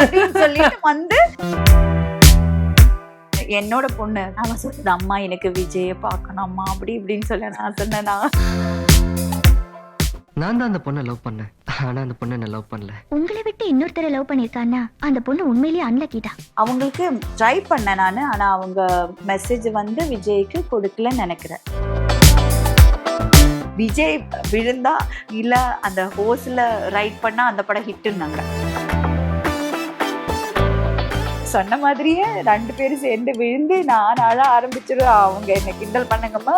அப்படின்னு சொல்லிட்டு வந்து என்னோட பொண்ணு அவன் சொல்லுது அம்மா எனக்கு விஜய பார்க்கணும் அம்மா அப்படி இப்படின்னு சொல்ல நான் சொன்னேன்? நான் நான் தான் அந்த பொண்ணை லவ் பண்ணேன். ஆனா அந்த பொண்ணை நான் லவ் பண்ணல. உங்களை விட்டு இன்னொருத்தரை லவ் பண்ணிருக்கான்னா அந்த பொண்ணு உண்மையிலேயே அன்லக்கி தான் அவங்களுக்கு ட்ரை பண்ணேன் நான் ஆனா அவங்க மெசேஜ் வந்து விஜய்க்கு கொடுக்கலன்னு நினைக்கிறேன். விஜய் விழுந்தா இல்ல அந்த ஹோஸ்ல ரைட் பண்ணா அந்த படம் ஹிட்டுன்னாங்க சொன்ன மாதிரியே ரெண்டு பேரும் சேர்ந்து விழுந்து நான் அழ ஆரம்பிச்சிருவேன் அவங்க என்ன கிண்டல் பண்ணுங்கம்மா.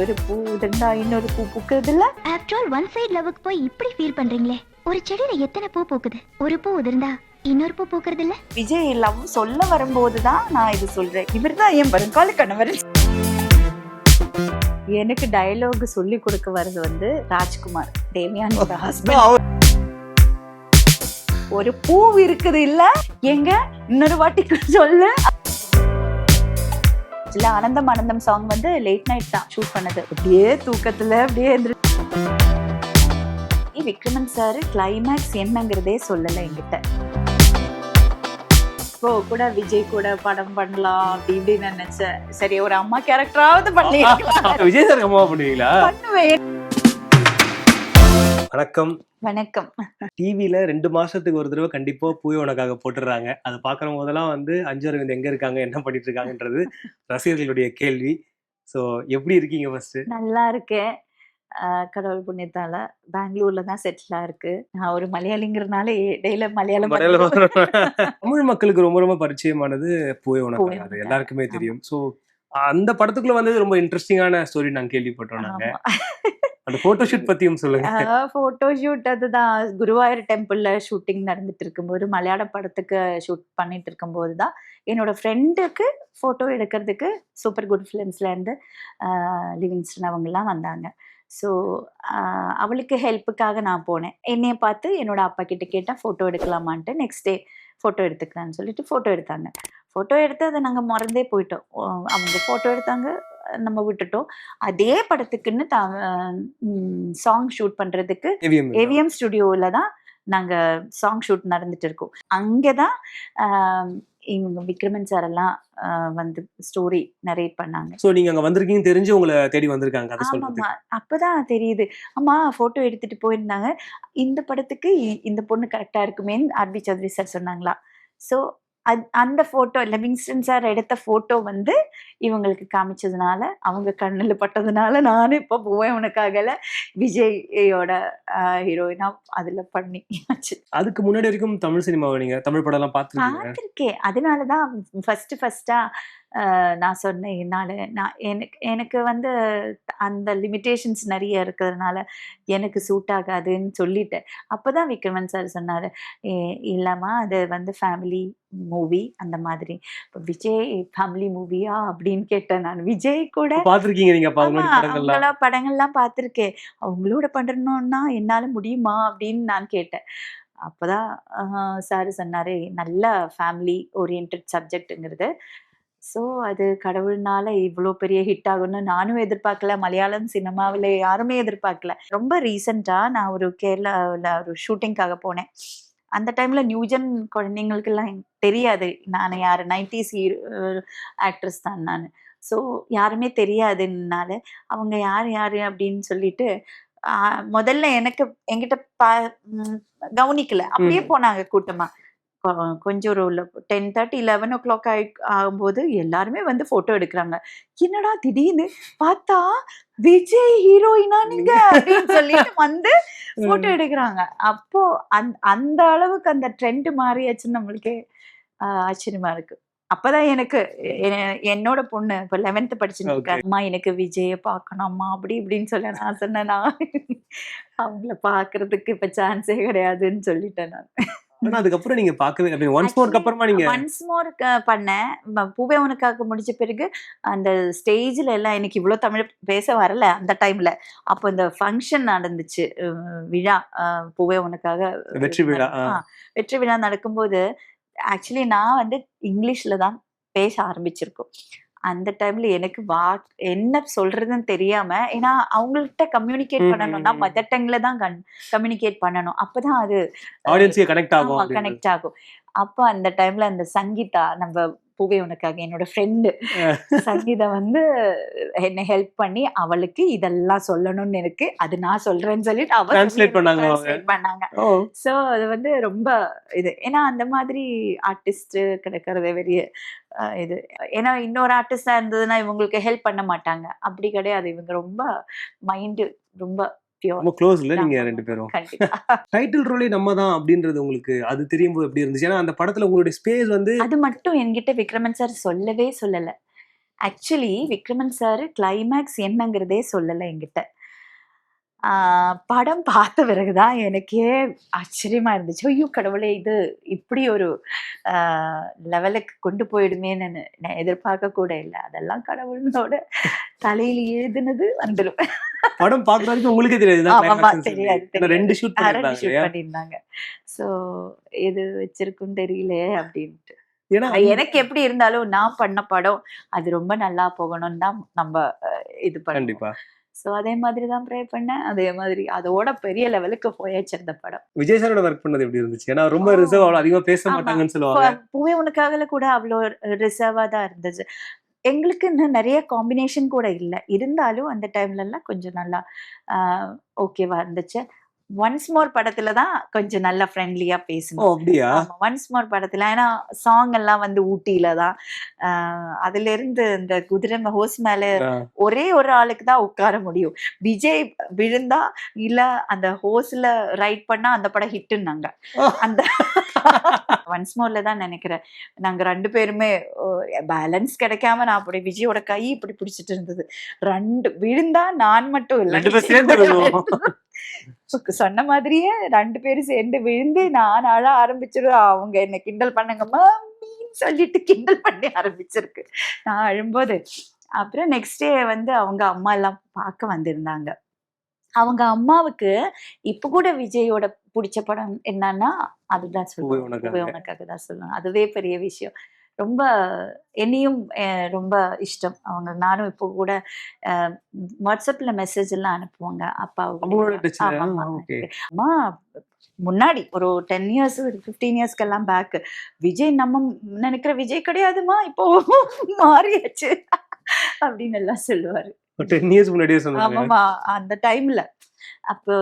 ஒரு பூ இருந்தா இன்னொரு பூ பூக்குறது இல்ல ஆஃப்டர் ஆல் ஒன் சைடு லவ்வுக்கு போய் இப்படி ஃபீல் பண்றீங்களே? ஒரு செடியில எத்தனை பூ பூக்குது? ஒரு பூ உதிர்ந்தா இன்னொரு பூ பூக்குறது இல்ல விஜய் லவ் சொல்ல வரும்போது தான் நான் இது சொல்றேன். இவர் தான் என் வருங்கால கணவர் எனக்கு டயலாக் சொல்லி கொடுக்க வர்றது வந்து ராஜ்குமார். தேவியானோட ஹஸ்பண்ட் ஒரு பூ இருக்குது இல்ல? எங்க? இன்னொரு வாட்டி சொல்லு. இல்ல ஆனந்தம் ஆனந்தம் சாங் வந்து லேட் நைட் தான் ஷூட் பண்ணது. அப்படியே தூக்கத்துல அப்படியே எந்திரி விக்ரமன் சார் கிளைமேக்ஸ் என்னங்கிறதே சொல்லல என்கிட்ட. இப்போ கூட விஜய் கூட படம் பண்ணலாம் அப்படி இப்படின்னு நினைச்சேன். சரி ஒரு அம்மா கேரக்டராவது பண்ணி விஜய் சார் அம்மாவா பண்ணுவீங்களா? பண்ணுவேன். வணக்கம். வணக்கம். டிவில ரெண்டு மாசத்துக்கு ஒரு தடவை கண்டிப்பா பூய் உனக்காக போட்டுடுறாங்க. அதை பாக்குற போதெல்லாம் வந்து அஞ்சு அரவிந்த் எங்க இருக்காங்க? என்ன பண்ணிட்டு இருக்காங்கன்றது ரசிகர்களுடைய கேள்வி. சோ எப்படி இருக்கீங்க ஃபர்ஸ்ட் நல்லா இருக்கேன். கடவுள் புண்ணியத்தால பெங்களூர்ல தான் செட்டில் இருக்கு நான் ஒரு மலையாளிங்கிறதுனால இடையில மலையாளம் தமிழ் மக்களுக்கு ரொம்ப ரொம்ப பரிச்சயமானது பூய் உனக்காக. அது. எல்லாருக்குமே தெரியும். சோ அந்த படத்துக்குள்ள வந்தது ரொம்ப இன்ட்ரெஸ்டிங்கான ஸ்டோரி நாங்க கேள்விப்பட்டோம் நாங்க. அந்த போட்டோ ஷூட் பத்தியும் சொல்லுங்க. போட்டோ ஷூட் அதுதான். குருவாயூர் டெம்பிள்ல ஷூட்டிங் நடந்துட்டு இருக்கும்போது மலையாள படத்துக்கு ஷூட் பண்ணிட்டு இருக்கும்போது தான் என்னோட ஃப்ரெண்டுக்கு ஃபோட்டோ எடுக்கிறதுக்கு சூப்பர் குட் ஃபிலிம்ஸ்ல இருந்து லிவிங்ஸ்டன் அவங்கெல்லாம் வந்தாங்க. ஸோ அவளுக்கு ஹெல்ப்புக்காக நான் போனேன். என்னைய பார்த்து என்னோட அப்பா கிட்ட கேட்டேன் ஃபோட்டோ எடுக்கலாமான்ட்டு நெக்ஸ்ட் டே ஃபோட்டோ எடுத்துக்கலான்னு சொல்லிட்டு ஃபோட்டோ எடுத்தாங்க. ஃபோட்டோ எடுத்து அதை நாங்கள் மறந்தே போயிட்டோம். அவங்க ஃபோட்டோ எடுத்தாங்க நம்ம விட்டுட்டோம். அதே படத்துக்குன்னு சாங் ஷூட் பண்ணுறதுக்கு ஏவிஎம் ஸ்டுடியோவில் தான் நாங்கள் சாங் ஷூட் நடந்துட்டு இருக்கோம். அங்கே தான் இவங்க விக்ரமன் சார் எல்லாம் வந்து ஸ்டோரி நரேட் பண்ணாங்க. சோ நீங்க அங்க வந்திருக்கீங்கன்னு தெரிஞ்சு உங்களை தேடி வந்திருக்காங்க சொல்றதுக்கு. ஆமாம்மா. அப்பதான் தெரியுது. அம்மா போட்டோ எடுத்துட்டு போயிருந்தாங்க. இந்த படத்துக்கு இந்த பொண்ணு கரெக்டா இருக்குமேன்னு ஆர்பி சௌத்ரி சார் சொன்னாங்களா. ஸோ அந்த போட்டோ லிவிங்ஸ்டன் சார் எடுத்த போட்டோ வந்து இவங்களுக்கு காமிச்சதுனால அவங்க கண்ணில் பட்டதுனால நானும் இப்போ போவேன் உனக்காகல. விஜயோட ஹீரோயினா அதுல பண்ணியாச்சு அதுக்கு முன்னாடி வரைக்கும் தமிழ் சினிமாவை நீங்க தமிழ் படம் எல்லாம் பாத்துருக்கீங்க பார்த்துருக்கேன். அதனால தான் ஃபர்ஸ்ட் ஃபர்ஸ்டா நான் சொன்னேன் என்னால் நான் எனக்கு எனக்கு வந்து அந்த லிமிட்டேஷன்ஸ் நிறைய இருக்கிறதுனால எனக்கு சூட் ஆகாதுன்னு சொல்லிட்டேன். அப்போ தான் விக்ரமன் சார் சொன்னார் இல்லைம்மா அது வந்து ஃபேமிலி மூவி அந்த மாதிரி. இப்போ விஜய் ஃபேமிலி மூவியா அப்படின்னு கேட்டேன் நான். விஜய் கூட பாத்திருக்கீங்க நீங்க அவங்கள படங்கள்லாம்? பார்த்துருக்கேன். அவங்களோட பண்ணணும்னா என்னால முடியுமா? அப்படின்னு நான் கேட்டேன். அப்போதான் சார் சொன்னாரு நல்ல ஃபேமிலி ஓரியன்ட் சப்ஜெக்ட்டுங்கிறது ஸோ அது கடவுள்னால இவ்வளோ பெரிய ஹிட் ஆகும்னு நானும் எதிர்பார்க்கல. மலையாளம் சினிமாவில் யாருமே எதிர்பார்க்கல. ரொம்ப ரீசெண்டாக நான் ஒரு கேரளாவில் ஒரு ஷூட்டிங்காக போனேன். அந்த டைமில் நியூஜன் குழந்தைங்களுக்கெல்லாம் தெரியாது. நான் யார்? நைன்டிஸ் ஆக்ட்ரஸ் தான் நான். ஸோ யாருமே தெரியாதுனால அவங்க யார் யார் அப்படின்னு சொல்லிட்டு முதல்ல எனக்கு என்கிட்ட பா கவனிக்கல. அப்படியே. போனாங்க கூட்டமா. கொ- கொஞ்சம் ஒரு ten thirty eleven o'clock ஆகி ஆகும்போது எல்லாருமே வந்து போட்டோ எடுக்கிறாங்க. என்னடா திடீர்னு? பார்த்தா விஜய் ஹீரோயினா நீங்க? அப்படின்னு சொல்லிட்டு வந்து போட்டோ எடுக்கிறாங்க. அப்போ அந்த அந்த அளவுக்கு அந்த ட்ரெண்ட் மாறியாச்சுன்னு நம்மளுக்கே ஆச்சரியமா இருக்கு. அப்பதான் எனக்கு என்னோட பொண்ணு இப்ப லெவன்த் படிச்சுட்டு இருக்கா Okay. அம்மா எனக்கு விஜய பார்க்கணும். அம்மா அப்படி இப்படின்னு சொல்ல நான் சொன்னேன். நான் அவங்கள பாக்குறதுக்கு இப்ப சான்ஸே கிடையாதுன்னு சொல்லிட்டேன் நான். ஆனா அதுக்கப்புறம் நீங்க பார்க்கவே ஒன்ஸ் மோர்க்கு அப்புறமா நீங்க ஒன்ஸ் மோர் பண்ணேன். பூவே உனக்காக முடிச்ச பிறகு அந்த ஸ்டேஜ்ல எல்லாம் எனக்கு இவ்வளோ தமிழ் பேச வரல அந்த டைம்ல அப்போ இந்த ஃபங்க்ஷன் நடந்துச்சு. விழா. பூவே உனக்காக வெற்றி விழா, வெற்றி விழா நடக்கும்போது ஆக்சுவலி நான் வந்து இங்கிலீஷ்ல தான் பேச ஆரம்பிச்சிருக்கோம். அந்த டைம்ல எனக்கு வா என்ன சொல்றதுன்னு தெரியாம ஏன்னா அவங்கள்ட்ட கம்யூனிகேட் பண்ணணும்னா. மதர் டங்ல தான் கம்யூனிகேட் பண்ணணும் அப்பதான் அது ஆடியன்ஸுக்கு கனெக்ட் ஆகும். கனெக்ட் ஆகும் அப்ப அந்த டைம்ல அந்த சங்கீதா நம்ம பூவே உனக்காக. என்னோட ஃப்ரெண்டு சங்கீதா வந்து என்ன ஹெல்ப் பண்ணி அவளுக்கு இதெல்லாம் சொல்லணும்னு இருக்கு. அது நான் சொல்றேன்னு சொல்லிட்டு அவ Translate பண்ணாங்க. பண்ணாங்க ஸோ அது வந்து ரொம்ப இது. ஏன்னா அந்த மாதிரி ஆர்டிஸ்ட் கிடைக்கிறது பெரிய இது. ஏன்னா இன்னொரு ஆர்டிஸ்டா இருந்ததுன்னா இவங்களுக்கு ஹெல்ப் பண்ண மாட்டாங்க. அப்படி கிடையாது. இவங்க ரொம்ப மைண்டு ரொம்ப ரொம்ப க்ளோஸ் இல்ல நீங்க ரெண்டு பேரும்? டைட்டில் ரோலே நம்ம தான் அப்படின்றது உங்களுக்கு அது தெரியும் போது எப்படி இருந்துச்சு? ஏன்னா அந்த படத்துல உங்களுடைய ஸ்பேஸ் வந்து அது மட்டும் என்கிட்ட விக்ரமன் சார் சொல்லவே சொல்லல. ஆக்சுவலி விக்ரமன் சார் கிளைமேக்ஸ் என்னங்கிறதே சொல்லல என்கிட்ட. படம் பார்த்த பிறகுதான் எனக்கே ஆச்சரியமா இருந்துச்சு. ஐயோ கடவுளே இது இப்படி ஒரு லெவலுக்கு கொண்டு போயிடுமேன்னு நான் எதிர்பார்க்க கூட இல்லை. அதெல்லாம் கடவுளோட தலையில எழுதுனது வந்துடும் படம் வரைக்கும் உங்களுக்கே தெரியாது. ரெண்டு ஷூட் பண்ணியிருந்தாங்க ஸோ எது வச்சிருக்குன்னு தெரியலையே அப்படின்ட்டு. எனக்கு எப்படி இருந்தாலும் நான் பண்ண படம் அது ரொம்ப நல்லா போகணும்னு தான் நம்ம இது கண்டிப்பா. ஸோ அதே மாதிரி தான் ப்ரே பண்ணேன். அதே மாதிரி அதோட பெரிய லெவலுக்கு போயாச்சு அந்த படம். விஜய் சாரோட ஒர்க் பண்ணது எப்படி இருந்துச்சு? ஏன்னா ரொம்ப. ரிசர்வ் அவ்வளவு அதிகமா பேச. மாட்டாங்கன்னு சொல்லுவாங்க. பூவே உனக்காகல கூட அவ்வளோ ரிசர்வாக தான் இருந்துச்சு. எங்களுக்கு இன்னும் நிறைய காம்பினேஷன் கூட இல்லை. இருந்தாலும் அந்த டைம்ல எல்லாம் கொஞ்சம் நல்லா ஓகேவா இருந்துச்சு. ஒன்ஸ் மோர் படத்துல தான் கொஞ்சம் நல்லா ஃப்ரெண்ட்லியா பேசணும் ஒன்ஸ் மோர் படத்துல ஏன்னா சாங் எல்லாம் வந்து ஊட்டியில தான். ஆஹ் அதுல இருந்து இந்த குதிரை ஹோஸ் மேல. ஒரே ஒரு ஆளுக்கு தான் உட்கார முடியும். விஜய் விழுந்தா இல்ல அந்த ஹோஸ்ல ரைட் பண்ணா அந்த படம் ஹிட்டுன்னாங்க அந்த ஒன்ஸ் மோர்ல தான் நினைக்கிறேன். நாங்க ரெண்டு பேருமே பேலன்ஸ் கிடைக்காம நான் அப்படி விஜயோட கை இப்படி பிடிச்சிட்டு இருந்தது. ரெண்டு விழுந்தா நான் மட்டும் இல்ல. சொன்ன மாதிரியே ரெண்டு பேரும் சேர்ந்து விழுந்து நான் அழ ஆரம்பிச்சிருவேன். அவங்க என்ன கிண்டல் பண்ணுங்க மம்மின்னு சொல்லிட்டு கிண்டல் பண்ணி ஆரம்பிச்சிருக்கு. நான் அழும்போது அப்புறம் நெக்ஸ்ட் டே வந்து அவங்க அம்மா எல்லாம் பார்க்க வந்திருந்தாங்க. அவங்க அம்மாவுக்கு இப்ப கூட விஜயோட பிடிச்ச படம் என்னன்னா அதுதான் சொல்லுவேன். உனக்காக. தான் சொல்லுவேன். அதுவே பெரிய விஷயம். ரொம்ப என்னையும் ரொம்ப இஷ்டம். அவங்க நானும் இப்போ கூட வாட்ஸ்அப்ல மெசேஜ் எல்லாம் அனுப்புவாங்க. அப்பா. அம்மா முன்னாடி ஒரு டென் இயர்ஸ் ஃபிஃப்டீன் இயர்ஸ்க்கெல்லாம் பேக் விஜய் நம்ம நினைக்கிற விஜய் கிடையாதுமா இப்போ மாறியாச்சு. அப்படின்னு எல்லாம் சொல்லுவாரு. டென் இயர்ஸ் முன்னாடியே ஆமாமா அந்த டைம்ல அப்போ.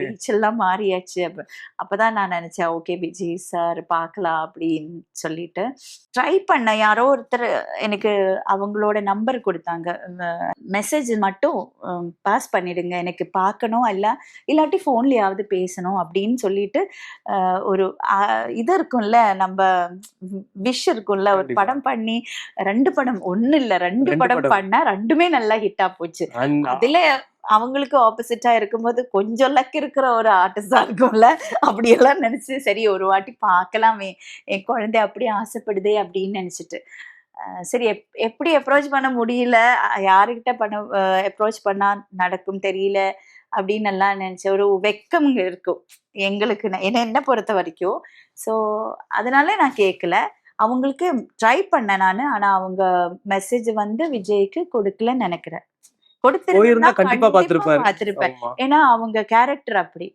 ரீச் எல்லாம் மாறியாச்சு அப்ப அப்பதான் நான் நினைச்சேன் ஓகே விஜய் சார் பார்க்கலாம் அப்படின்னு சொல்லிட்டு ட்ரை பண்ண யாரோ ஒருத்தர் எனக்கு அவங்களோட நம்பர் கொடுத்தாங்க மெசேஜ் மட்டும் பாஸ் பண்ணிடுங்க எனக்கு பார்க்கணும் இல்ல இல்லாட்டி ஃபோன்லயாவது பேசணும் அப்படின்னு சொல்லிட்டு ஒரு இது இருக்கும்ல நம்ம விஷ் இருக்கும்ல ஒரு. படம் பண்ணி ரெண்டு படம் ஒண்ணு இல்ல ரெண்டு படம். பண்ணா ரெண்டுமே நல்லா ஹிட்டா போச்சு அதுல அவங்களுக்கு ஆப்போசிட்டா இருக்கும்போது கொஞ்சம் லக் இருக்கிற ஒரு ஆர்டிஸ்டா இருக்கும்ல. அப்படியெல்லாம் நினைச்சு சரி ஒரு வாட்டி பார்க்கலாமே. என் குழந்தை அப்படி ஆசைப்படுதே அப்படின்னு நினைச்சிட்டு. சரி எப் எப்படி அப்ரோச் பண்ண முடியல? யாருக்கிட்ட பண்ண அப்ரோச் பண்ணா நடக்கும் தெரியல அப்படின்னு எல்லாம் நினைச்சேன் ஒரு வெக்கம் இருக்கும். எங்களுக்கு நான்- என்ன என்ன பொறுத்த வரைக்கும். ஸோ அதனால நான் கேட்கல அவங்களுக்கு ட்ரை பண்ணேன் நான். ஆனால் அவங்க மெசேஜ் வந்து விஜய்க்கு கொடுக்கலன்னு நினைக்கிறேன். கொடுத்திருந்தா கண்டிப்பா. பார்த்திருப்பேன். ஏன்னா அவங்க கேரக்டர் அப்படி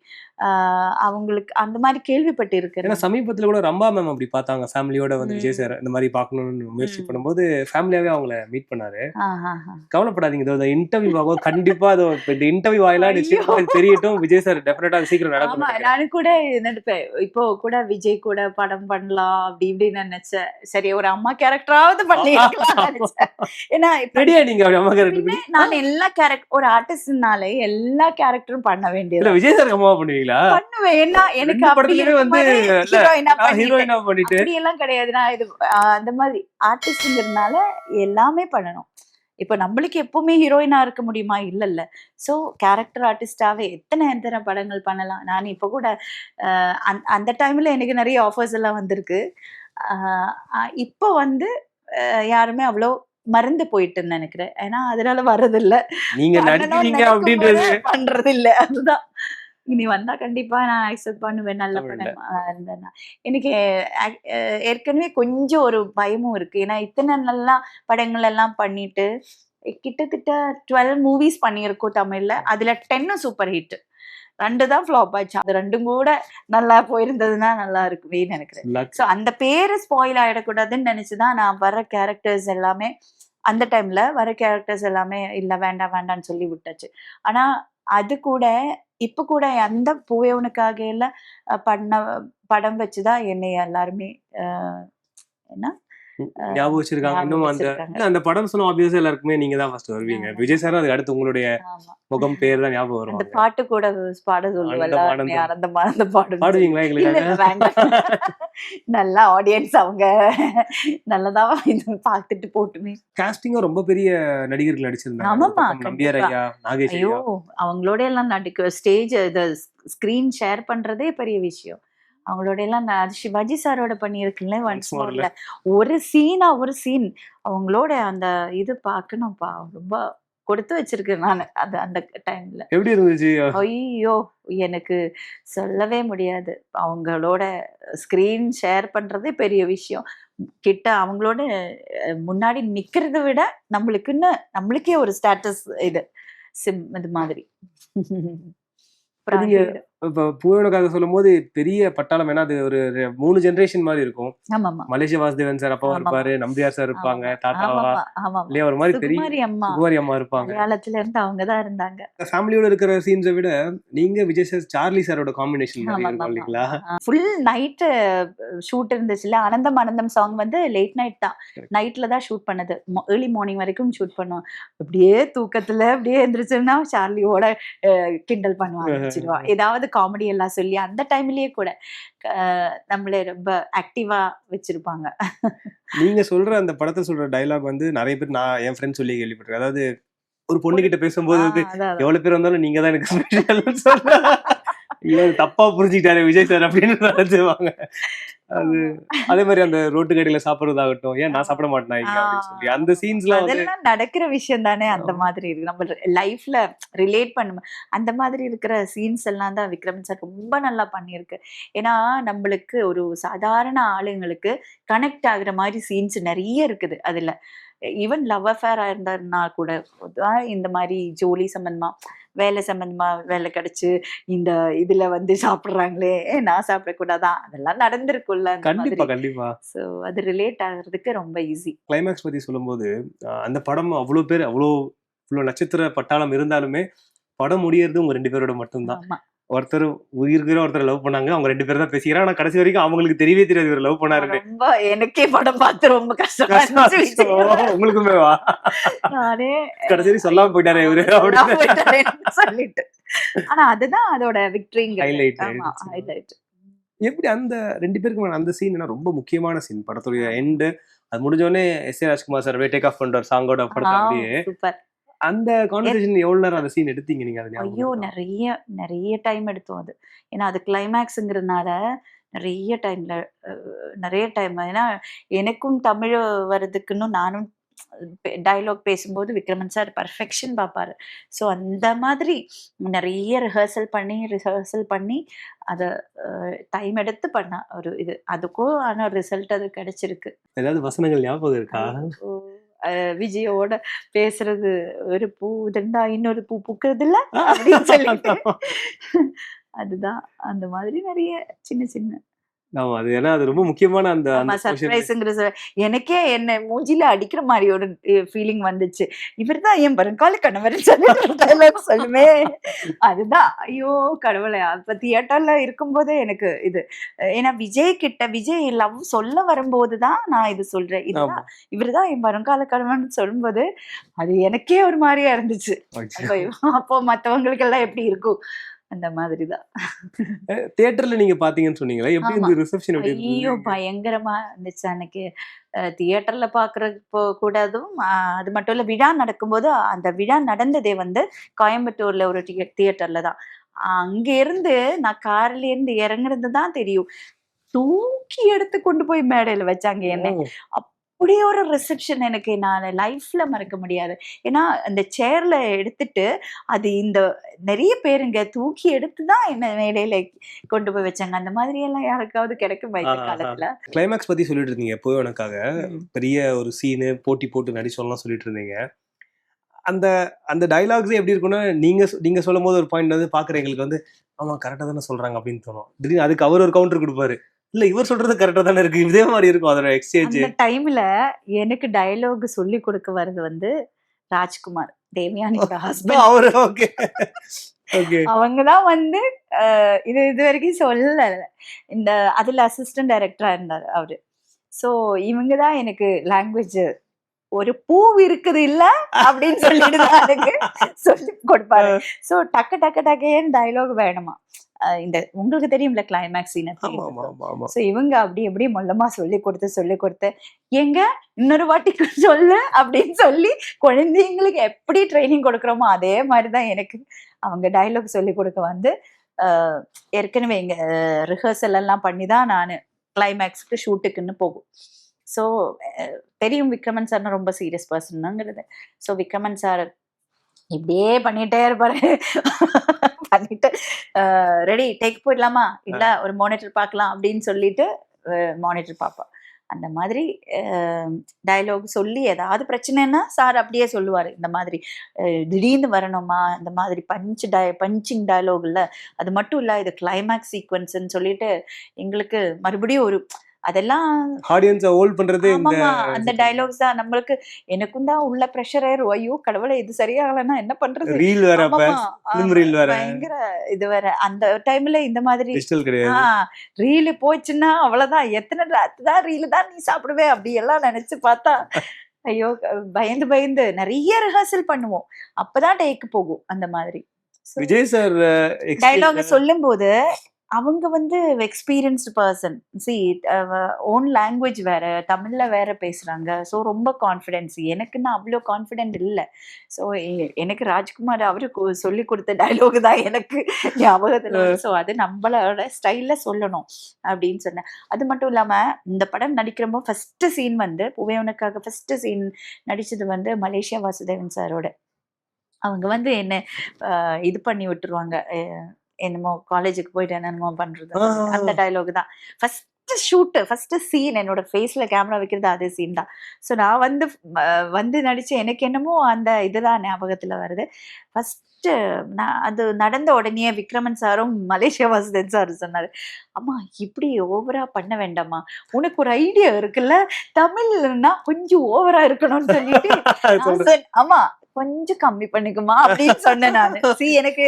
அவங்களுக்கு அந்த மாதிரி கேள்விப்பட்டு ஏன்னா இருக்கிறேன் சமீபத்துல கூட ரம்பா மேம் அப்படி பார்த்தாங்க ஃபேமிலியோட வந்து. விஜய் சார் இந்த மாதிரி பார்க்கணும்னு முயற்சி. பண்ணும்போது ஃபேமிலியாவே அவங்கள மீட் பண்ணாரு. கவலைப்படாதீங்க இதோ இன்டர்வியூ ஆகும் கண்டிப்பா அதோ இந்த இன்டர்வியூ. நிச்சயமா இது தெரியட்டும் விஜய் சார் டெஃபினட்டா சீக்கிரம் நடக்கும். நானும் கூட நினைப்பேன் இப்போ கூட விஜய் கூட படம் பண்ணலாம் அப்படி இப்படின்னு நினைச்சேன் சரி ஒரு அம்மா கேரக்டராவது நினைச்சேன் ஏன்னா நான் எல்லா கேரக்டர் ஒரு ஆர்டிஸ்ட்னாலே எல்லா கேரக்டரும் பண்ண இல்ல வேண்டியது விஜய் சார் அம்மா பண்ணுவீங்களா? பண்ணுவேன். ஏன்னா எனக்கு ரெண்டு அப்படி படத்துலயுமே வந்து ஹீரோயினா பண்ணிட்டு. அப்படி எல்லாம் கிடையாது. நான் இது அந்த மாதிரி ஆர்டிஸ்ட்ங்கிறதுனால எல்லாமே பண்ணணும். இப்போ நம்மளுக்கு எப்பவுமே ஹீரோயினா இருக்க முடியுமா? இல்லல்ல ஸோ கேரக்டர் ஆர்டிஸ்டாவே எத்தனை எத்தனை படங்கள் பண்ணலாம்? நான் இப்போ கூட அந்த- டைம்ல எனக்கு நிறைய ஆஃபர்ஸ் எல்லாம் வந்திருக்கு. இப்போ வந்து யாருமே அவ்வளோ மறந்து போயிட்டுன்னு நினைக்கிறேன். ஏன்னா அதனால வர்றதில்ல. நீங்க நடிக்கிறீங்க அப்படின்றது பண்றது இல்ல அதுதான். இனி வந்தா கண்டிப்பா நான் அக்செப்ட் பண்ணுவேன் நல்ல. படம். இருந்தேன்னா எனக்கு ஏற்கனவே கொஞ்சம் ஒரு பயமும் இருக்கு. ஏன்னா இத்தனை நல்லா படங்கள் எல்லாம் பண்ணிட்டு கிட்டத்தட்ட டுவெல் மூவிஸ் பண்ணியிருக்கோம் தமிழ்ல. அதுல டென்னு சூப்பர் ஹிட் ரெண்டு தான் ஃப்ளாப் ஆச்சு. அது ரெண்டும் கூட நல்லா போயிருந்ததுன்னா நல்லா இருக்குமே நினைக்கிறேன். ஸோ அந்த பேரு ஸ்பாயில் ஆயிடக்கூடாதுன்னு நினைச்சுதான் நான் வர கேரக்டர்ஸ் எல்லாமே அந்த டைம்ல வர கேரக்டர்ஸ் எல்லாமே இல்ல வேண்டாம் வேண்டாம்னு சொல்லி விட்டாச்சு. ஆனா அது கூட இப்ப கூட அந்த பூயவனுக்காக எல்லாம் பண்ண படம் வச்சுதான் என்னை எல்லாருமே என்ன? ஞாபகம் வச்சிருக்காங்க. இன்னும் அந்த அந்த படம் சொன்ன ஆப்வியஸா எல்லாருக்குமே நீங்க தான் ஃபர்ஸ்ட் வருவீங்க. விஜய் சார் அதுக்கு அடுத்து உங்களுடைய முகம் பேர் தான் ஞாபகம் அந்த வருவாங்க பாட்டு கூட பாட சொல்லுவல்ல. ஆனந்தம், ஆனந்தம். ஆனந்தம் ஆனந்தம் பாடு பாடுவீங்களா வேண்டாம். நல்லா ஆடியன்ஸ் அவங்க. நல்லதா இது பார்த்துட்டு போட்டுமே. காஸ்டிங்கும் ரொம்ப பெரிய நடிகர்கள் நடிச்சிருந்தாங்க. ஆமாமா, நம்பியார். ஐயா நாகேஷ் ஐயோ. அவங்களோட எல்லாம் நடிக்க ஸ்டேஜ் ஸ்கிரீன் ஷேர் பண்றதே பெரிய விஷயம். அவங்களோட எல்லாம் நான் சிவாஜி சாரோட பண்ணியிருக்கேன்ல ஒன்ஸ் மோர்ல ஒரு சீனா ஒரு சீன் அவங்களோட அந்த இது பார்க்கணும்ப்பா ரொம்ப கொடுத்து வச்சிருக்கேன் நான். அது அந்த டைம்ல எப்படி இருந்துச்சு ஐயோ எனக்கு சொல்லவே முடியாது. அவங்களோட ஸ்கிரீன் ஷேர் பண்றதே பெரிய விஷயம். கிட்ட அவங்களோட முன்னாடி நிக்கிறத விட நம்மளுக்குன்னு நம்மளுக்கே ஒரு ஸ்டேட்டஸ் இது. சிம் இது மாதிரி. இப்ப பூவனுக்காக சொல்லும் போது பெரிய பட்டாளம். ஏன்னா அது ஒரு மூணு ஜெனரேஷன் மாதிரி இருக்கும். மலேசியா வாசுதேவன் சார் அப்பாவும். இருப்பாரு நம்பியார் சார் இருப்பாங்க தாத்தாவா இல்லையா? ஒரு மாதிரி பெரிய குமாரி அம்மா. இருப்பாங்க. மலையாளத்துல இருந்து அவங்கதான் இருந்தாங்க. ஃபேமிலியோட இருக்கிற சீன்ஸை விட நீங்க விஜய் சார் சார்லி சாரோட காம்பினேஷன் மாதிரி இருக்கும் இல்லைங்களா? ஃபுல் நைட்டு ஷூட் இருந்துச்சுல ஆனந்தம் ஆனந்தம் சாங் வந்து லேட் நைட் தான். நைட்ல தான் ஷூட் பண்ணது. ஏர்லி மார்னிங் வரைக்கும் ஷூட் பண்ணோம் அப்படியே தூக்கத்துல அப்படியே எந்திரிச்சோம்னா சார்லியோட கிண்டல் பண்ண ஆரம்பிச்சிடுவா ஏதாவது காமெடி எல்லாம் சொல்லி அந்த டைம்லயே கூட நம்மள ரொம்ப ஆக்டிவா வச்சிருப்பாங்க நீங்க சொல்ற அந்த படத்தை சொல்ற டயலாக் வந்து நிறைய பேர் நான் என் ஃப்ரெண்ட் சொல்லி கேள்விப்பட்டிருக்கேன் அதாவது ஒரு பொண்ணு கிட்ட பேசும்போது. எவ்வளவு பேர் வந்தாலும் நீங்க தான் எனக்கு இவன் தப்பா புரிஞ்சுக்கிட்டாரு விஜய் சார் அப்படின்னு நினைச்சுவாங்க. அது அதே மாதிரி அந்த ரோட்டு கடையில சாப்பிடுறதாகட்டும் ஏன் நான் சாப்பிட மாட்டேன் சொல்லி அந்த சீன்ஸ்லாம் அதெல்லாம் நடக்கிற விஷயம் தானே அந்த மாதிரி இருக்கு. நம்ம லைஃப்ல ரிலேட் பண்ணும் அந்த மாதிரி இருக்கிற சீன்ஸ் எல்லாம் தான் விக்ரம் சார் ரொம்ப நல்லா பண்ணியிருக்கு. ஏன்னா நம்மளுக்கு ஒரு சாதாரண ஆளுங்களுக்கு கனெக்ட் ஆகுற மாதிரி சீன்ஸ் நிறைய இருக்குது அதுல. ஈவன் லவ் அஃபேரா இருந்தாருன்னா கூட இந்த மாதிரி ஜோலி சம்பந்தமா வேலை சம்பந்தமா வேலை கிடைச்சு இந்த இதுல வந்து சாப்பிடுறாங்களே நான் சாப்பிடக்கூடாதா? அதெல்லாம் நடந்திருக்கும்ல கண்டிப்பா கண்டிப்பா. ஸோ அது ரிலேட் ஆகுறதுக்கு ரொம்ப ஈஸி கிளைமேக்ஸ் பத்தி சொல்லும்போது அந்த படம் அவ்வளவு பேர் அவ்வளோ இவ்வளோ நட்சத்திர பட்டாளம் இருந்தாலுமே படம் முடியறது உங்க ரெண்டு பேரோட மட்டும்தான். ஒருத்தர் உயிர்கிற ஒருத்தர் லவ் பண்ணாங்க அவங்க ரெண்டு பேரும் தான் பேசிக்கிறாங்க. ஆனா கடைசி வரைக்கும் அவங்களுக்கு தெரியவே தெரியாது இவர் லவ் பண்ணாருன்னு. ரொம்ப எனக்கே படம் பார்த்து ரொம்ப கஷ்டமா உங்களுக்குமே வா. நானே கடைசி வரைக்கும் சொல்லாம போயிட்டாரே இவரு அப்படின்னு. சொல்லிட்டு. ஆனா அதுதான் அதோட விக்டரிங்க Highlight ஆமா ஆயிடுச்சு. ஹைலைட் எப்படி அந்த ரெண்டு பேருக்கு அந்த சீன் ரொம்ப முக்கியமான சீன் படத்துடைய எண்டு அது முடிஞ்ச உடனே S A Rajkumar sir take off பண்ற சாங்கோட படத்தை அப்படியே சூப்பர் அந்த கான்வர்சேஷன் எவ்வளவு நேரம் அந்த சீன் எடுத்தீங்க நீங்க அது ஐயோ நிறைய நிறைய டைம் எடுத்தோம் அது. ஏன்னா அது கிளைமேக்ஸுங்கிறதுனால நிறைய டைம்ல நிறைய டைம் ஏன்னா எனக்கும் தமிழ் வர்றதுக்குன்னு நானும் டயலாக் பேசும்போது விக்ரமன் சார் பர்ஃபெக்ஷன் பார்ப்பாரு. ஸோ அந்த மாதிரி நிறைய ரிஹர்சல் பண்ணி ரிஹர்சல் பண்ணி அதை டைம் எடுத்து பண்ண ஒரு இது. அதுக்கும் ஆனால் ரிசல்ட் அது கிடைச்சிருக்கு. ஏதாவது வசனங்கள் ஞாபகம் இருக்கா? விஜயோட பேசுறது ஒரு பூ இருந்தா இன்னொரு பூ பூக்குறது இல்ல அப்படின்னு சொல்லிட்டு அதுதான் அந்த மாதிரி நிறைய சின்ன சின்ன ஆமா அது ஏன்னா அது ரொம்ப முக்கியமான அந்த ஆமா அந்த portion. சர்ப்ரைஸுங்கிற எனக்கே என்ன மூஞ்சில அடிக்கிற மாதிரி ஒரு ஃபீலிங் வந்துச்சு. இவர்தான் என் வருங்கால கணவர் சொல்லுமே. அதுதான். ஐயோ கடவுளே அப்ப தியேட்டர்ல இருக்கும்போதே எனக்கு இது. ஏன்னா விஜய் கிட்ட விஜய் லவ் சொல்ல வரும்போது தான் நான் இது சொல்றேன். இதுதான் இவர்தான் என் வருங்கால கணவன் சொல்லும்போது அது எனக்கே ஒரு மாதிரியா இருந்துச்சு. அப்ப அப்போ மத்தவங்களுக்கு எல்லாம் எப்படி இருக்கும்? அந்த மாதிரிதான். தியேட்டர்ல நீங்க பாத்தீங்கன்னு சொன்னீங்களா எப்படி. இந்த ரிசப்ஷன் ஐயோ பயங்கரமா இருந்துச்சு அன்னைக்கு. தியேட்டர்ல பாக்குறப்போ கூடதும் அது மட்டும் இல்ல விழா நடக்கும்போது அந்த விழா நடந்ததே வந்து கோயம்புத்தூர்ல ஒரு தியேட்டர்ல தான். அங்க இருந்து நான் கார்ல இருந்து இறங்குறது தான் தெரியும். தூக்கி எடுத்து கொண்டு போய் மேடையில வச்சாங்க என்ன. அப்படி ஒரு ரிசப்ஷன் எனக்கு நான் லைஃப்ல மறக்க முடியாது. ஏன்னா அந்த சேர்ல எடுத்துட்டு அது இந்த நிறைய பேருங்க தூக்கி எடுத்து தான் என்ன மேடையில கொண்டு போய் வச்சாங்க. அந்த மாதிரி எல்லாம் யாருக்காவது கிடைக்குமா இந்த. காலத்துல? கிளைமேக்ஸ் பத்தி சொல்லிட்டு இருந்தீங்க போய் உனக்காக ம். பெரிய ஒரு சீனு போட்டி போட்டு நடிச்சோம்லாம் சொல்லிட்டு இருந்தீங்க. அந்த அந்த டைலாக்ஸே எப்படி இருக்கும்னா நீங்க நீங்க சொல்லும் போது ஒரு பாயிண்ட் வந்து பாக்குறவங்களுக்கு வந்து ஆமா கரெக்டா தானே சொல்றாங்க அப்படின்னு தோணும். திடீர்னு அதுக்கு அவர் ஒரு கவுண்டர் கொடுப்பாரு. இல்ல இவர் சொல்றது கரெக்டா தானே இருக்கு. இதே மாதிரி இருக்கும் அதோட எக்ஸ்சேஞ்ச் அந்த டைம்ல எனக்கு டயலாக் சொல்லி கொடுக்க வர்றது வந்து ராஜ்குமார் தேவயானியோட ஹஸ்பண்ட் அவரு ஓகே ஓகே அவங்க தான் வந்து இது இது வரைக்கும் சொல்லல. இந்த அதுல அசிஸ்டன்ட் டைரக்டரா இருந்தாரு அவரு. சோ இவங்க தான் எனக்கு லாங்குவேஜ் ஒரு பூ இருக்குது இல்ல அப்படின்னு சொல்லிட்டு சொல்லி கொடுப்பாரு. சோ டக்கு டக்கு டக்கேன்னு டயலாக் வேணுமா? இந்த உங்களுக்கு தெரியும்ல கிளைமேக்ஸ் சோ இவங்க அப்படி எப்படி மொல்லமா சொல்லி கொடுத்து சொல்லி கொடுத்து எங்க? இன்னொரு வாட்டி சொல்லு அப்படின்னு சொல்லி குழந்தைங்களுக்கு எப்படி ட்ரைனிங் கொடுக்குறோமோ அதே மாதிரி தான் எனக்கு அவங்க டயலாக் சொல்லி கொடுக்க வந்து ஏற்கனவே இங்க ரிஹர்சல் எல்லாம் பண்ணி தான் நான் கிளைமேக்ஸ்க்கு ஷூட்டுக்குன்னு போகும். ஸோ தெரியும் விக்ரமன் சார்னா ரொம்ப சீரியஸ் பர்சனுங்கிறது ஸோ விக்ரமன் சார் இப்படியே பண்ணிட்டே இருப்பாரு. பண்ணிட்டு ரெடி டேக் போயிடலாமா? இல்ல ஒரு மானிட்டர் பார்க்கலாம் அப்படின்னு சொல்லிட்டு மானிட்டர் பார்ப்பா. அந்த மாதிரி டயலாக் சொல்லி ஏதாவது பிரச்சனைன்னா சார் அப்படியே சொல்லுவார். இந்த மாதிரி திடீர்னு வரணுமா? இந்த மாதிரி பஞ்ச் டய பஞ்சிங் டயலாக் இல்ல. அது மட்டும் இல்ல இது கிளைமேக்ஸ் சீக்வன்ஸ்ன்னு சொல்லிட்டு எங்களுக்கு மறுபடியும் ஒரு அதெல்லாம் ஆடியன்ஸை ஹோல்ட் பண்றது அந்த டயலாக்ஸ் தான். நம்மளுக்கு எனக்கும் தான் உள்ள ப்ரெஷர் ஏறும் ஐயோ கடவுளை இது சரியாகலன்னா என்ன பண்றது? ரீல் வேற reel வேற. பயங்கர இது வேற. அந்த டைம்ல இந்த மாதிரி ரீல் போச்சுன்னா அவ்வளவுதான். எத்தனை தான் ரீல் தான் நீ சாப்பிடுவே அப்படி எல்லாம் நினைச்சு பார்த்தா ஐயோ பயந்து பயந்து நிறைய ரிஹர்சல் பண்ணுவோம். அப்பதான் டேக்கு போகும் அந்த மாதிரி. விஜய் சார் டைலாக் சொல்லும்போது அவங்க வந்து experienced person see own language வேற தமிழ்ல வேற பேசுறாங்க. ஸோ ரொம்ப கான்ஃபிடென்ஸ் எனக்குன்னு அவ்வளோ கான்ஃபிடென்ட் இல்லை. ஸோ எனக்கு ராஜ்குமார் அவரு கு- சொல்லி கொடுத்த டயலாக் தான் எனக்கு ஞாபகத்தில் ஸோ அது நம்மளோட ஸ்டைல்ல சொல்லணும் அப்படின்னு சொன்னேன். அது மட்டும் இல்லாம இந்த படம் நடிக்கிறப்போ ஃபர்ஸ்ட் சீன் வந்து புவையவனுக்காக ஃபர்ஸ்ட் சீன் நடிச்சது வந்து மலேசியா வாசுதேவன் சாரோட. அவங்க வந்து என்ன இது பண்ணி விட்டுருவாங்க. என்னமோ காலேஜுக்கு போயிட்டு என்னென்னமோ பண்றது அந்த டயலாக் தான். ஃபர்ஸ்ட் ஷூட்டு ஃபர்ஸ்ட் சீன் என்னோட ஃபேஸ்ல கேமரா வைக்கிறது அதே சீன் தான். ஸோ நான் வந்து வந்து நடிச்சு எனக்கு என்னமோ அந்த இதுதான் ஞாபகத்துல வருது. ஃபர்ஸ்ட் நான் அது நடந்த உடனே விக்ரமன் சாரும் மலேசியா வாசுதேவன் சார் சொன்னாரு அம்மா இப்படி ஓவரா பண்ண வேண்டாமா உனக்கு ஒரு ஐடியா இருக்குல்ல தமிழ்னா கொஞ்சம் ஓவரா இருக்கணும்னு சொல்லிட்டு நான் சொன்னேன், ஆமா கொஞ்சம் கம்மி பண்ணிக்குமா அப்படின்னு சொன்னேன் நான். சி எனக்கு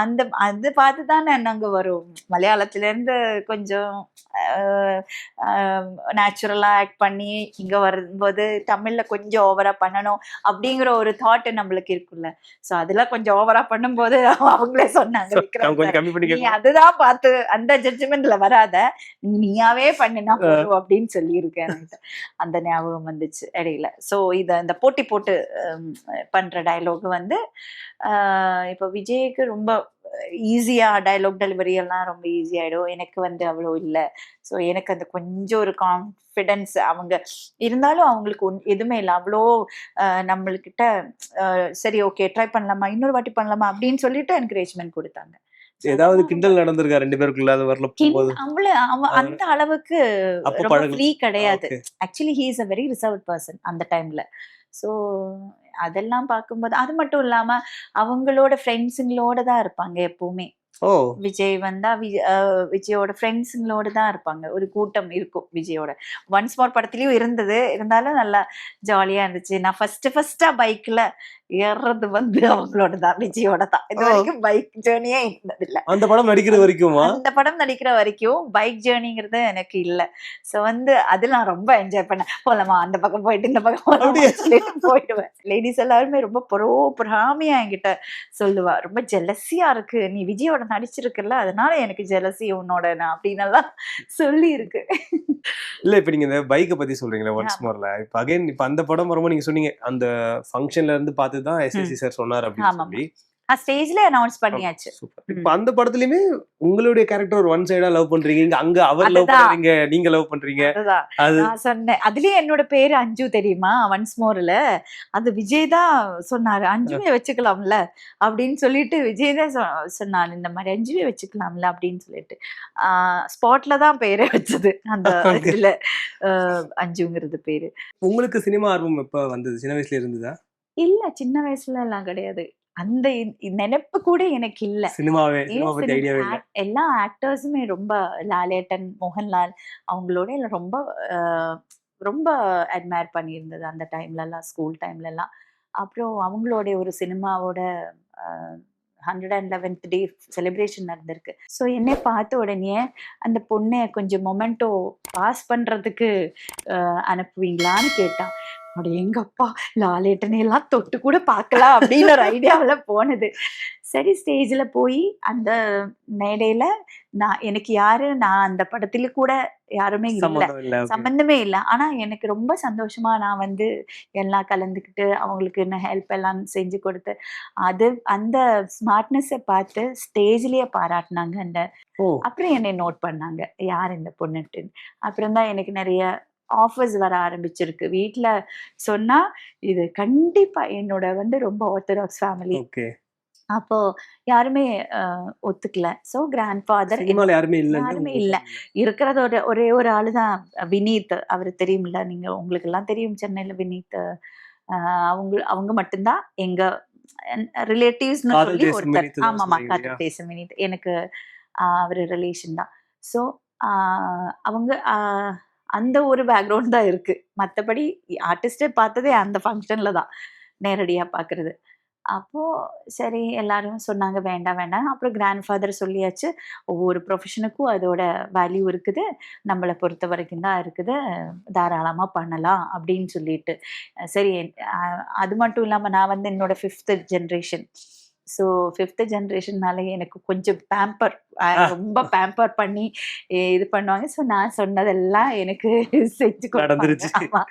அந்த அது பார்த்து தானே நாங்க வரும். மலையாளத்துல இருந்து கொஞ்சம் நேச்சுரலா ஆக்ட் பண்ணி இங்க வரும்போது தமிழ்ல கொஞ்சம் ஓவரா பண்ணணும் அப்படிங்கிற ஒரு தாட் நம்மளுக்கு இருக்குல்ல சோ அதெல்லாம் கொஞ்சம் ஓவரா பண்ணும்போது அவங்களே சொன்னாங்க நீ அதுதான் பார்த்து அந்த ஜட்ஜ்மெண்ட்ல வராத. நீயாவே பண்ணினா போதும் அப்படின்னு சொல்லியிருக்கேன் எனக்கு. அந்த ஞாபகம் வந்துச்சு இடையில. சோ இத இந்த போட்டி போட்டு பண்ற டயலாக் வந்து இப்போ விஜய்க்கு ரொம்ப ஈஸியா டயலாக் டெலிவரி எல்லாம் ரொம்ப ஈஸி ஆயிடும். எனக்கு வந்து அவ்வளோ இல்லை. ஸோ எனக்கு அந்த கொஞ்சம் ஒரு கான்ஃபிடென்ஸ் அவங்க இருந்தாலும் அவங்களுக்கு ஒன்- எதுவுமே இல்லை. அவ்வளோ நம்மள்கிட்ட சரி ஓகே ட்ரை பண்ணலாமா? இன்னொரு வாட்டி பண்ணலாமா? அப்படின்னு சொல்லிட்டு என்கரேஜ்மெண்ட் கொடுத்தாங்க. ஏதாவது கிண்டல் நடந்திருக்கா? ரெண்டு பேருக்குள்ள அது வரல போகும்போது? அவ்வளவு அவ- அந்த அளவுக்கு ரொம்ப. ஃப்ரீ கிடையாது. Actually he is a very reserved person அந்த டைம்ல ஸோ அதெல்லாம் பார்க்கும்போது அது மட்டும் இல்லாம அவங்களோட ஃப்ரெண்ட்ஸுங்களோட தான் இருப்பாங்க எப்பவுமே. ஓ! விஜய் வந்தா விஜய் விஜயோட ஃப்ரெண்ட்ஸுங்களோட தான் இருப்பாங்க. ஒரு கூட்டம் இருக்கும் விஜயோட. ஒன்ஸ் மோர் படத்துலயும் இருந்தது. இருந்தாலும் நல்லா ஜாலியா இருந்துச்சு. நான் ஃபர்ஸ்ட் ஃபர்ஸ்டா பைக்ல ஏறுறது வந்து அவங்களோட தான் விஜயோட தான். இது. வரைக்கும் பைக் ஜேர்னியே இருந்தது இல்ல அந்த படம் நடிக்கிறது வரைக்குமா? அந்த படம் நடிக்கிற வரைக்கும் பைக் ஜேர்னிங்கிறது எனக்கு இல்ல. சோ வந்து அது நான் ரொம்ப என்ஜாய் பண்ணேன். போலாமா அந்த பக்கம் போயிட்டு இந்த பக்கம் போயிடுவேன். லேடிஸ் எல்லாருமே ரொம்ப பொறோ பொறாமையா என்கிட்ட சொல்லுவா ரொம்ப ஜெலசியா இருக்கு. நீ விஜயோட நடிச்சிருக்குல்ல அதனால எனக்கு ஜெலசி உன்னோட நான் அப்படின்னு எல்லாம் சொல்லி இருக்கு இல்ல இப்ப நீங்க இந்த பைக்கை பத்தி சொல்றீங்களா ஒன்ஸ் மோர்ல இப்ப அகைன் இப்ப அந்த படம் வரும்போது நீங்க சொன்னீங்க அந்த ஃபங்க்ஷன்ல இருந்து பார்த்து தான் எஸ்எஸ்சி சார் சொன்னார் அப்படின்னு. சொல்லி. ஸ்டேஜ்ல அனௌன்ஸ் பண்ணியாச்சு. இப்ப அந்த படத்துலயுமே உங்களுடைய கேரக்டர் ஒரு ஒன் சைடா லவ் பண்றீங்க. இங்க அங்க அவர் லவ். பண்றீங்க நீங்க லவ் பண்றீங்க. நான் சொன்னேன். அதுலயும் என்னோட பேரு அஞ்சு தெரியுமா? ஒன்ஸ் மோர்ல அது விஜய் தான் சொன்னாரு. அஞ்சுமே வச்சுக்கலாம்ல? அப்படின்னு சொல்லிட்டு விஜய் தான் சொன்னாரு. இந்த மாதிரி அஞ்சுமே வச்சுக்கலாம்ல அப்படின்னு சொல்லிட்டு. ஸ்பாட்ல தான் பேரே வச்சது. அந்த. இதுல. அஞ்சுங்கிறது பேரு. உங்களுக்கு சினிமா ஆர்வம் எப்ப வந்தது? சின்ன வயசுல இருந்ததா? இல்ல சின்ன வயசுல எல்லாம் கிடையாது. அந்த நினைப்பு கூட எனக்கு இல்ல. சினிமாவே எல்லா ஆக்டர்ஸுமே ரொம்ப லாலேட்டன் மோகன்லால் அவங்களோட ரொம்ப ரொம்ப அட்மயர் பண்ணியிருந்தது அந்த டைம்ல எல்லாம் ஸ்கூல் டைம்ல எல்லாம் அப்புறம் அவங்களோட ஒரு சினிமாவோட hundred and eleventh day celebration நடந்திருக்கு. ஸோ என்னை பார்த்த உடனே அந்த பொண்ணை கொஞ்சம் மொமெண்டோ பாஸ் பண்ணுறதுக்கு அனுப்புவீங்களான்னு கேட்டான் அப்படி எங்கப்பா லாலேட்டனை எல்லாம் தொட்டு கூட பார்க்கலாம் அப்படின்னு ஒரு ஐடியாவில் போனது. சரி ஸ்டேஜில் போய் அந்த மேடையில நான் எனக்கு யாரு நான் அந்த படத்துல கூட யாருமே இல்லை. சம்மந்தம் இல்ல okay. சம்பந்தமே இல்லை. ஆனா எனக்கு ரொம்ப சந்தோஷமா நான் வந்து எல்லாம் கலந்துக்கிட்டு அவங்களுக்கு என்ன ஹெல்ப் எல்லாம் செஞ்சு கொடுத்து அது அந்த ஸ்மார்ட்னஸை பார்த்து ஸ்டேஜ்லயே பாராட்டினாங்க அந்த அப்புறம் என்னை நோட் பண்ணாங்க. யார் இந்த பொண்ணுட்டு அப்புறம் தான் எனக்கு நிறைய ஆஃபர்ஸ் வர ஆரம்பிச்சிருக்கு. வீட்ல சொன்னா இது கண்டிப்பா என்னோட வந்து ரொம்ப ஆர்த்தடாக்ஸ் ஃபேமிலி அப்போ யாருமே ஒத்துக்கல. ஸோ கிராண்ட் ஃபாதர் யாருமே இல்ல யாருமே இல்ல. இருக்கிறது ஒரு ஒரே ஒரு ஆளு தான் வினீத் அவர் தெரியும்ல? நீங்க உங்களுக்கு எல்லாம் தெரியும் சென்னையில வினீத். அவங்க அவங்க மட்டும்தான். எங்க ரிலேட்டிவ்ஸ்னு சொல்லி ஒருத்தர். வினீத் தான் ஆமாமா சொல்றீங்க இல்லையா? காதல் தேசம் வினீத். எனக்கு அவர் ரிலேஷன் தான். ஸோ அவங்க அந்த ஒரு பேக்ரவுண்ட் தான் இருக்கு. மற்றபடி ஆர்டிஸ்டே பார்த்ததே அந்த ஃபங்க்ஷனில் தான். நேரடியாக பார்க்குறது. அப்போது சரி எல்லாரும் சொன்னாங்க வேண்டாம் வேண்டாம். அப்புறம் கிராண்ட் ஃபாதர் சொல்லியாச்சு ஒவ்வொரு ப்ரொஃபஷனுக்கும் அதோட வேல்யூ இருக்குது. நம்மளை பொறுத்த வரைக்கும் தான் இருக்குது. தாராளமாக பண்ணலாம். அப்படின்னு சொல்லிட்டு. சரி அது மட்டும் இல்லாமல் நான் வந்து என்னோட ஃபிஃப்த்து ஜென்ரேஷன் ஸோ ஃபிஃப்த்து ஜென்ரேஷன்னாலே எனக்கு கொஞ்சம் பேம்பர் ரொம்ப பேம்பர் பண்ணி இது பண்ணுவாங்க. ஸோ நான் சொன்னதெல்லாம் எனக்கு செஞ்சு. ஆமா.